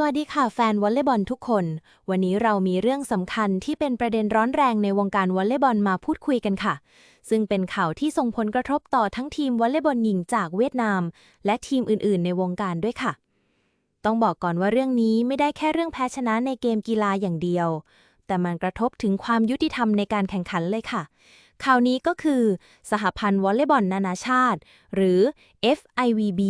สวัสดีค่ะแฟนวอลเลย์บอลทุกคน วันนี้เรามีเรื่องสำคัญที่เป็นประเด็นร้อนแรงในวงการวอลเลย์บอลมาพูดคุยกันค่ะ ซึ่งเป็นข่าวที่ส่งผลกระทบต่อทั้งทีมวอลเลย์บอลหญิงจากเวียดนาม และทีมอื่นๆ ในวงการด้วยค่ะ ต้องบอกก่อนว่าเรื่องนี้ไม่ได้แค่เรื่องแพ้ชนะในเกมกีฬาอย่างเดียว แต่มันกระทบถึงความยุติธรรมในการแข่งขันเลยค่ะ ข่าวนี้ก็คือ สหพันธ์วอลเลย์บอลนานาชาติ หรือ FIVB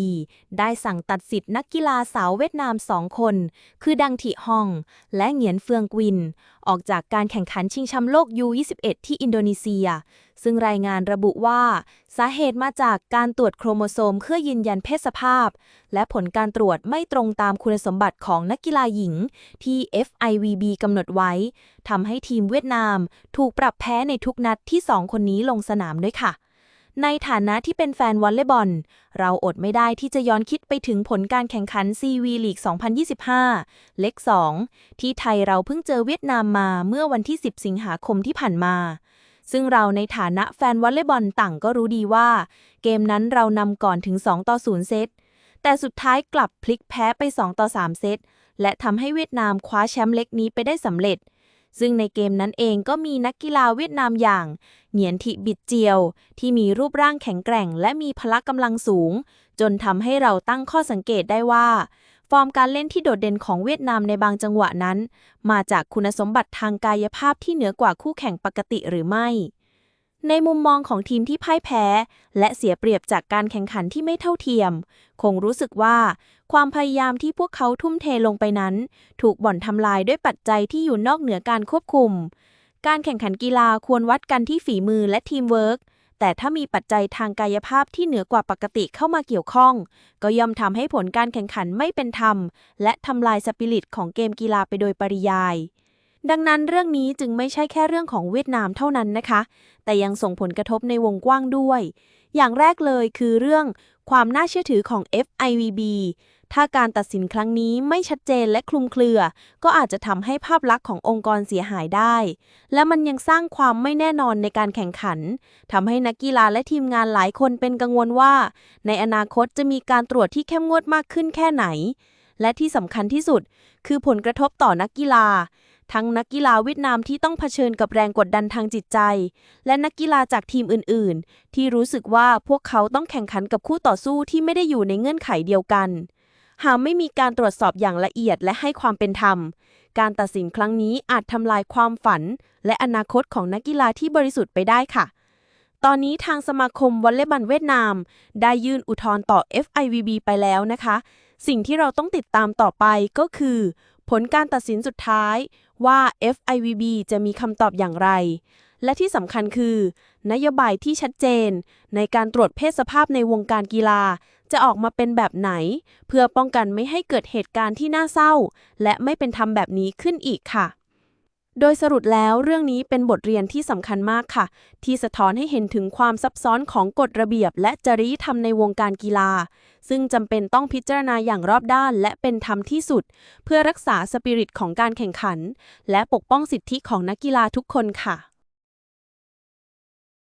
ได้สั่งตัดสิทธิ์นักกีฬาสาวเวียดนามสองคน คือดังถิฮอง และเหงียนเฟืองกวิน ออกจากการแข่งขันชิงแชมป์โลก U21 ที่อินโดนีเซีย ซึ่งรายงานระบุว่า สาเหตุมาจากการตรวจโครโมโซมเพื่อยืนยันเพศสภาพ และผลการตรวจไม่ตรงตามคุณสมบัติของนักกีฬาหญิง ที่ FIVB กำหนดไว้ทำให้ทีมเวียดนาม ถูกปรับแพ้ในทุกนัดที่สองคนนี้ลงสนามด้วยค่ะในฐานะที่เป็นแฟนวอลเลย์บอล เราอดไม่ได้ที่จะย้อนคิดไปถึงผลการแข่งขัน CV ลีก 2025 เล็ก 2 ที่ไทยเราเพิ่งเจอเวียดนามมาเมื่อวันที่ 10 สิงหาคมที่ผ่านมา ซึ่งเราในฐานะแฟนวอลเลย์บอลต่างก็รู้ดีว่า เกมนั้นเรานำก่อนถึง 2 ต่อ 0 เซต แต่สุดท้ายกลับพลิกแพ้ไป 2 ต่อ 3 เซต และทำให้เวียดนามคว้าแชมป์เล็กนี้ไปได้สำเร็จ ซึ่งในเกมนั้นเองก็มีนักกีฬาเวียดนามอย่าง เหงียนทิบิดเจียว ที่มีรูปร่างแข็งแกร่ง และมีพละกำลังสูง จนทำให้เราตั้งข้อสังเกตได้ว่า ฟอร์มการเล่นที่โดดเด่นของเวียดนามในบางจังหวะนั้น มาจากคุณสมบัติทางกายภาพที่เหนือกว่าคู่แข่งปกติหรือไม่ ในมุมมองของทีมที่พ่ายแพ้ และเสียเปรียบจากการแข่งขันที่ไม่เท่าเทียม คงรู้สึกว่า ความพยายามที่พวกเขาทุ่มเทลงไปนั้น ถูกบ่อนทำลายด้วยปัจจัยที่อยู่นอกเหนือการควบคุม การแข่งขันกีฬาควรวัดกันที่ฝีมือและทีมเวิร์ก แต่ถ้ามีปัจจัยทางกายภาพที่เหนือกว่าปกติเข้ามาเกี่ยวข้อง ก็ย่อมทำให้ผลการแข่งขันไม่เป็นธรรม และทำลายสปิริตของเกมกีฬาไปโดยปริยาย ดังนั้นเรื่องนี้จึงไม่ใช่แค่เรื่องของเวียดนามเท่านั้นนะคะ แต่ยังส่งผลกระทบในวงกว้างด้วย อย่างแรกเลยคือเรื่องความน่าเชื่อถือของ FIVB ถ้าการตัดสินครั้งนี้ไม่ชัดเจนและคลุมเครือ ก็อาจจะทำให้ภาพลักษณ์ขององค์กรเสียหายได้ และมันยังสร้างความไม่แน่นอนในการแข่งขันทำให้นักกีฬาและทีมงานหลายคนเป็นกังวลว่า ในอนาคตจะมีการตรวจที่เข้มงวดมากขึ้นแค่ไหน และที่สำคัญที่สุด คือผลกระทบต่อนักกีฬา ทั้งนักกีฬาเวียดนามที่ต้องเผชิญกับแรงกดดันทางจิตใจ และนักกีฬาจากทีมอื่น ๆ ที่รู้สึกว่าพวกเขาต้องแข่งขันกับคู่ต่อสู้ที่ไม่ได้อยู่ในเงื่อนไขเดียวกัน หากไม่มีการตรวจสอบอย่างละเอียดและให้ความเป็นธรรม การตัดสินครั้งนี้อาจทำลายความฝัน และอนาคตของนักกีฬาที่บริสุทธิ์ไปได้ค่ะ ตอนนี้ทางสมาคมวอลเลย์บอลเวียดนาม ได้ยื่นอุทธรณ์ต่อ FIVB ไปแล้วนะคะ สิ่งที่เราต้องติดตามต่อไปก็คือ ผลการตัดสินสุดท้ายว่า FIVB จะมีคำตอบอย่างไร และที่สำคัญคือ นโยบายที่ชัดเจน ในการตรวจเพศสภาพในวงการกีฬา จะออกมาเป็นแบบไหน เพื่อป้องกันไม่ให้เกิดเหตุการณ์ที่น่าเศร้า และไม่เป็นธรรมแบบนี้ขึ้นอีกค่ะ โดยสรุปแล้วเรื่องนี้เป็นบทเรียนที่สำคัญมากค่ะ ที่สะท้อนให้เห็นถึงความซับซ้อนของกฎระเบียบ และจริยธรรมในวงการกีฬา ซึ่งจำเป็นต้องพิจารณาอย่างรอบด้าน และเป็นธรรมที่สุด เพื่อรักษาสปิริตของการแข่งขัน และปกป้องสิทธิของนักกีฬาทุกคนค่ะ